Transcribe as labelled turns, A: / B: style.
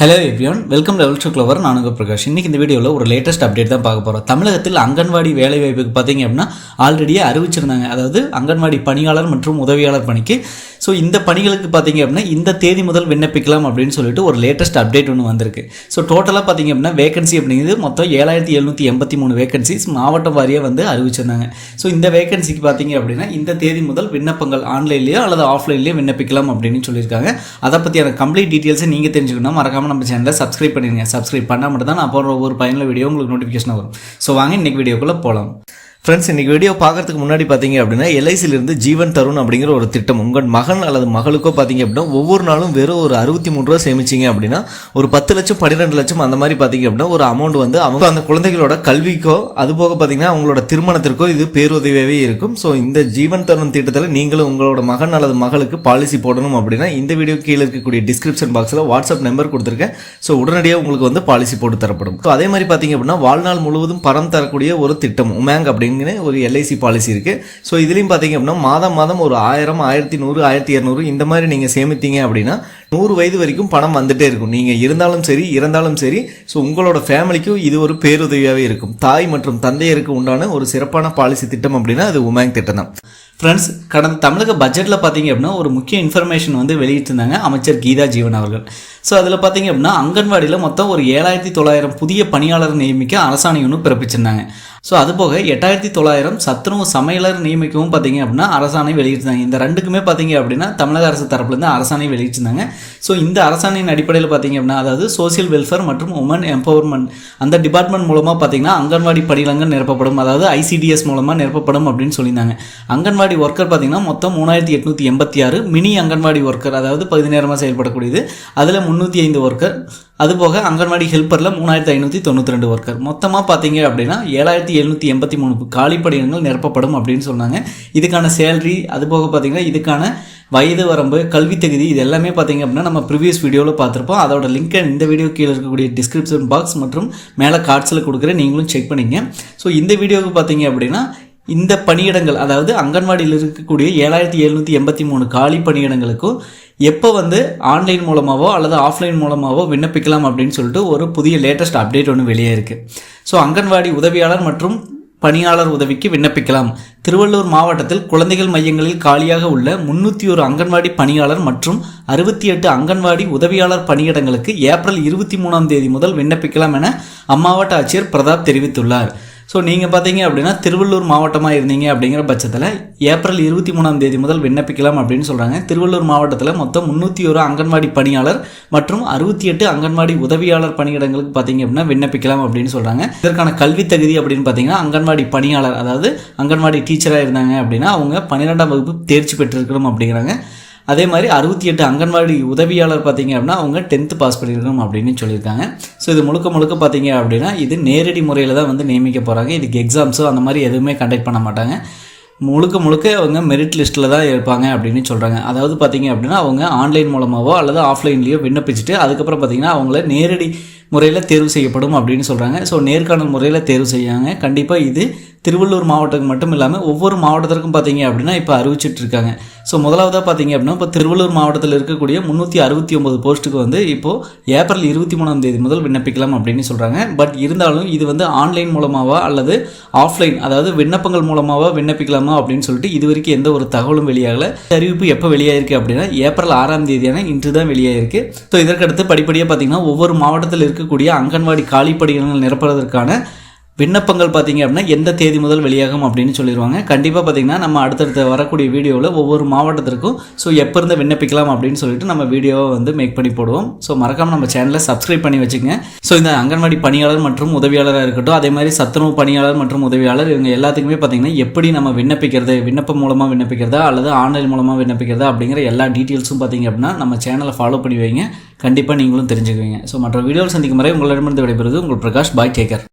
A: Hello everyone welcome level two clover நானுங்க பிரகாஷ். இன்றைக்கி இந்த வீடியோவில் ஒரு லேட்டஸ்ட் அப்டேட் தான் பார்க்க போகிறோம் தமிழகத்தில் அங்கன்வாடி வேலைவாய்ப்புக்கு பார்த்தீங்க அப்படின்னா ஆல்ரெடியே அறிவிச்சிருந்தாங்க. அதாவது அங்கன்வாடி பணியாளர் மற்றும் உதவியாளர் பணிக்கு ஸோ இந்த பணிகளுக்கு பார்த்தீங்க அப்படின்னா இந்த தேதி முதல் விண்ணப்பிக்கலாம் அப்படின்னு சொல்லிட்டு ஒரு லேட்டஸ்ட் அப்டேட் ஒன்று வந்திருக்கு. ஸோ டோட்டலாக பார்த்தீங்க அப்படின்னா வேகன்சி அப்படிங்கிறது மொத்தம் ஏழாயிரத்தி எழுநூற்றி எண்பத்தி மூணு வேகன்சிஸ் மாவட்ட வாரியாக வந்து அறிவிச்சிருந்தாங்க. ஸோ இந்த வேகன்சிக்கு பார்த்தீங்க அப்படின்னா இந்த தேதி முதல் விண்ணப்பங்கள் ஆன்லைன்லேயோ அல்லது ஆஃப்லைன்லேயோ விண்ணப்பிக்கலாம் அப்படின்னு சொல்லியிருக்காங்க. அதை பற்றியான கம்ப்ளீட் டீட்டெயில்ஸை நீங்கள் தெரிஞ்சுக்கணும் மறக்காமல் நம்ம சேனலை சப்ஸ்கிரைப் பண்ணிடுங்க சப்ஸ்கிரைப் பண்ணால் மட்டும் தான் நான் போடுற ஒவ்வொரு பயனுள்ள வீடியோ உங்களுக்கு நோட்டிஃபிகேஷன் வரும். ஸோ வாங்க இன்னைக்கு வீடியோக்குள்ளே போகலாம் ஃப்ரெண்ட்ஸ் இன்றைக்கி வீடியோ பார்க்கறதுக்கு முன்னாடி பார்த்தீங்க அப்படின்னா எல்ஐசியிலிருந்து ஜீவன் தருண் அப்படிங்கிற ஒரு திட்டம். உங்கள் மகன் அல்லது மகளுக்கோ பார்த்தீங்க அப்படின்னா ஒவ்வொரு நாளும் வெறும் ஒரு அறுபத்தி மூணு ரூபா சேமிச்சிங்க அப்படின்னா ஒரு பத்து லட்சம் பன்னிரெண்டு லட்சம் அந்த மாதிரி பார்த்தீங்க அப்படின்னா ஒரு அமௌண்ட் வந்து அவங்க அந்த குழந்தைகளோட கல்விக்கோ அது போக பார்த்தீங்கன்னா அவங்களோட திருமணத்திற்கோ இது பேருதவியாகவே இருக்கும். ஸோ இந்த ஜீவன் தருண் திட்டத்தில் நீங்களும் உங்களோட மகன் அல்லது மகளுக்கு பாலிசி போடணும் அப்படின்னா இந்த வீடியோ கீழே இருக்கக்கூடிய டிஸ்கிரிப்ஷன் பாக்ஸில் வாட்ஸ்அப் நம்பர் கொடுத்துருக்கேன். ஸோ உடனடியாக உங்களுக்கு வந்து பாலிசி போட்டு தரப்படும். ஸோ அதே மாதிரி பார்த்தீங்க அப்படின்னா வாழ்நாள் முழுவதும் பரம் தரக்கூடிய ஒரு திட்டம் உமேங் அப்படிங்கிற ஒரு எல்ஐசி பாலிசி இருக்குது ஸோ இதுலேயும் பார்த்தீங்க அப்படின்னா மாதம் மாதம் ஒரு ஆயிரம் ஆயிரத்தி நூறு ஆயிரத்தி இரநூறு இந்த மாதிரி நீங்கள் சேமித்தீங்க அப்படின்னா நூறு வயது வரைக்கும் பணம் வந்துட்டே இருக்கும். நீங்கள் இருந்தாலும் சரி இறந்தாலும் சரி ஸோ உங்களோட ஃபேமிலிக்கும் இது ஒரு பேருதவியாகவே இருக்கும். தாய் மற்றும் தந்தையருக்கு உண்டான ஒரு சிறப்பான பாலிசி திட்டம் அப்படின்னா அது உமேங் திட்டம் தான். ஃப்ரெண்ட்ஸ் கடந்த தமிழக பட்ஜெட்டில் பார்த்தீங்க அப்படின்னா ஒரு முக்கிய இன்ஃபர்மேஷன் வந்து வெளியிட்டிருந்தாங்க அமைச்சர் கீதா ஜீவன் அவர்கள். ஸோ அதில் பார்த்தீங்க அப்படின்னா அங்கன்வாடியில் மொத்தம் ஒரு ஏழாயிரத்தி தொள்ளாயிரம் புதிய பணியாளர் நியமிக்க அரசாணை ஒன்று பிறப்பிச்சிருந்தாங்க. ஸோ அது போக எட்டாயிரத்தி தொள்ளாயிரம் சத்துணவு சமையலர் நியமிக்கவும் பார்த்தீங்க அப்படின்னா அரசாணை வெளியிட்டிருந்தாங்க. இந்த ரெண்டுக்குமே பார்த்தீங்க அப்படின்னா தமிழக அரசு தரப்புலேருந்து அரசாணை வெளியிட்டிருந்தாங்க. ஸோ இந்த அரசாணையின் அடிப்படையில் பார்த்தீங்க அப்படின்னா அதாவது சோசியல் வெல்ஃபேர் மற்றும் உமன் எம்பவர்மெண்ட் அந்த டிபார்ட்மெண்ட் மூலமாக பார்த்தீங்கன்னா அங்கன்வாடி பணியிடங்கள் நிரப்பப்படும் அதாவது ஐசிடிஎஸ் மூலமாக நிரப்பப்படும் அப்படின்னு சொல்லியிருந்தாங்க. அங்கன்வாடி ஒர்க்கர் பார்த்தீங்கன்னா மொத்தம் மூணாயிரத்தி எட்நூற்றி எண்பத்தி ஆறு மினி அங்கன்வாடி ஒர்க்கர் அதாவது பகுதி நேரமாக செயல்படக்கூடியது. அதில் முந்நூற்றி ஐந்து ஒர்க்கர் அதுபோக அங்கன்வாடி ஹெல்ப்பரில் மூணாயிரத்தி ஐநூற்றி தொண்ணூற்றி ரெண்டு ஒர்க்கர் மொத்தமாக பார்த்தீங்க அப்படின்னா ஏழாயிரத்தி எழுநூற்றி எண்பத்தி மூணு காலிப்படையினங்கள் நிரப்பப்படும் அப்படின்னு சொன்னாங்க. இதுக்கான சேலரி அதுபோக பார்த்தீங்கன்னா இதுக்கான வயது வரம்பு கல்வி தகுதி இது எல்லாமே பார்த்தீங்க அப்படின்னா நம்ம ப்ரீவியஸ் வீடியோவில் பார்த்துருப்போம் அதோட லிங்க்கை இந்த வீடியோ கீழே இருக்கக்கூடிய டிஸ்கிரிப்ஷன் பாக்ஸ் மற்றும் மேலே கார்ட்ஸில் கொடுக்குறேன். நீங்களும் செக் பண்ணிங்க ஸோ இந்த வீடியோவுக்கு பார்த்தீங்க அப்படின்னா இந்த பணியிடங்கள் அதாவது அங்கன்வாடியில் இருக்கக்கூடிய ஏழாயிரத்தி எழுநூற்றி எண்பத்தி மூணு காலி பணியிடங்களுக்கும் எப்போ வந்து ஆன்லைன் மூலமாகவோ அல்லது ஆஃப்லைன் மூலமாகவோ விண்ணப்பிக்கலாம் அப்படின்னு சொல்லிட்டு ஒரு புதிய லேட்டஸ்ட் அப்டேட் ஒன்று வெளியே இருக்குது ஸோ அங்கன்வாடி உதவியாளர் மற்றும் பணியாளர் உதவிக்கு விண்ணப்பிக்கலாம். திருவள்ளூர் மாவட்டத்தில் குழந்தைகள் மையங்களில் காலியாக உள்ள முன்னூற்றி ஒரு அங்கன்வாடி பணியாளர் மற்றும் அறுபத்தி எட்டு அங்கன்வாடி உதவியாளர் பணியிடங்களுக்கு ஏப்ரல் இருபத்தி மூணாம் தேதி முதல் விண்ணப்பிக்கலாம் என அம்மாவட்ட ஆட்சியர் பிரதாப் தெரிவித்துள்ளார். ஸோ நீங்கள் பார்த்தீங்க அப்படின்னா திருவள்ளூர் மாவட்டமாக இருந்தீங்க அப்படிங்கிற பட்சத்தில் ஏப்ரல் இருபத்தி மூணாம் தேதி முதல் விண்ணப்பிக்கலாம் அப்படின்னு சொல்கிறாங்க திருவள்ளூர் மாவட்டத்தில் மொத்தம் முந்நூற்றி ஒரு அங்கன்வாடி பணியாளர் மற்றும் அறுபத்தி எட்டு அங்கன்வாடி உதவியாளர் பணியிடங்களுக்கு பார்த்தீங்க அப்படின்னா விண்ணப்பிக்கலாம் அப்படின்னு சொல்கிறாங்க இதற்கான கல்வி தகுதி அப்படின்னு பார்த்தீங்கன்னா அங்கன்வாடி பணியாளர் அதாவது அங்கன்வாடி டீச்சராக இருந்தாங்க அப்படின்னா அவங்க பன்னிரெண்டாம் வகுப்பு தேர்ச்சி பெற்றிருக்கணும் அப்படிங்கிறாங்க. அதே மாதிரி அறுபத்தி எட்டு அங்கன்வாடி உதவியாளர் பார்த்தீங்க அப்படின்னா அவங்க டென்த்து பாஸ் பண்ணியிருக்கணும் அப்படின்னு சொல்லியிருக்காங்க. ஸோ இது முழுக்க முழுக்க பார்த்தீங்க அப்படின்னா இது நேரடி முறையில் தான் வந்து நியமிக்க போகிறாங்க இதுக்கு எக்ஸாம்ஸோ அந்த மாதிரி எதுவுமே கண்டக்ட் பண்ண மாட்டாங்க. முழுக்க முழுக்க அவங்க மெரிட் லிஸ்ட்டில் தான் இருப்பாங்க அப்படின்னு சொல்கிறாங்க அதாவது பார்த்தீங்க அப்படின்னா அவங்க ஆன்லைன் மூலமாகவோ அல்லது ஆஃப்லைன்லேயோ விண்ணப்பிச்சுட்டு அதுக்கப்புறம் பார்த்தீங்கன்னா அவங்கள நேரடி முறையில் தேர்வு செய்யப்படும் அப்படின்னு சொல்கிறாங்க ஸோ நேர்காணல் முறையில் தேர்வு செய்யாங்க கண்டிப்பாக இது திருவள்ளூர் மாவட்டத்துக்கு மட்டும் இல்லாமல் ஒவ்வொரு மாவட்டத்திற்கும் பார்த்தீங்க அப்படின்னா இப்போ அறிவிச்சிட்டு இருக்காங்க ஸோ முதலாவதாக பார்த்தீங்க அப்படின்னா இப்போ திருவள்ளூர் மாவட்டத்தில் இருக்கக்கூடிய முந்நூற்றி அறுபத்தி ஒம்பது போஸ்ட்டுக்கு வந்து இப்போது ஏப்ரல் இருபத்தி மூணாம் தேதி முதல் விண்ணப்பிக்கலாம் அப்படின்னு சொல்கிறாங்க பட் இருந்தாலும் இது வந்து ஆன்லைன் மூலமாவா அல்லது ஆஃப்லைன் அதாவது விண்ணப்பங்கள் மூலமாவா விண்ணப்பிக்கலாமா அப்படின்னு சொல்லிட்டு இது வரைக்கும் எந்த ஒரு தகவலும் வெளியாகலை. அறிவிப்பு எப்போ வெளியாயிருக்கு அப்படின்னா ஏப்ரல் ஆறாம் தேதியான இன்று தான் வெளியாயிருக்கு. ஸோ இதற்கடுத்து படிப்படியாக பார்த்தீங்கன்னா ஒவ்வொரு மாவட்டத்தில் இருக்கக்கூடிய அங்கன்வாடி காலிப்படிகள் நிரப்புவதற்கான விண்ணப்பங்கள் பார்த்தீங்க அப்படின்னா எந்த தேதி முதல் வெளியாகும் அப்படின்னு சொல்லிடுவாங்க. கண்டிப்பாக பார்த்தீங்கன்னா நம்ம அடுத்தடுத்த வரக்கூடிய வீடியோவில் ஒவ்வொரு மாவட்டத்திற்கும் ஸோ எப்போ இருந்து விண்ணப்பிக்கலாம் அப்படின்னு சொல்லிட்டு நம்ம வீடியோவை வந்து மேக் பண்ணி போடுவோம். ஸோ மறக்காமல் நம்ம சேனலை சப்ஸ்கிரைப் பண்ணி வச்சுங்க ஸோ இந்த அங்கன்வாடி பணியாளர் மற்றும் உதவியாளராக இருக்கட்டும் அதே மாதிரி சத்துணவு பணியாளர் மற்றும் உதவியாளர் இவங்க எல்லாத்துக்குமே பார்த்தீங்கன்னா எப்படி நம்ம விண்ணப்பிக்கிறது விண்ணப்பம் மூலமாக விண்ணப்பிக்கிறதா அல்லது ஆன்லைன் மூலமாக விண்ணப்பிக்கிறதா அப்படிங்கிற எல்லா டீட்டெயில்ஸும் பார்த்தீங்க அப்படின்னா நம்ம சேனலை ஃபாலோ பண்ணி வைங்க. கண்டிப்பாக நீங்களும் தெரிஞ்சுக்குவீங்க. ஸோ மற்ற வீடியோவில் சந்திக்கும் வரை உங்களிடமிருந்து விடைபெறுவது உங்கள் பிரகாஷ் பாய் டேக்கர்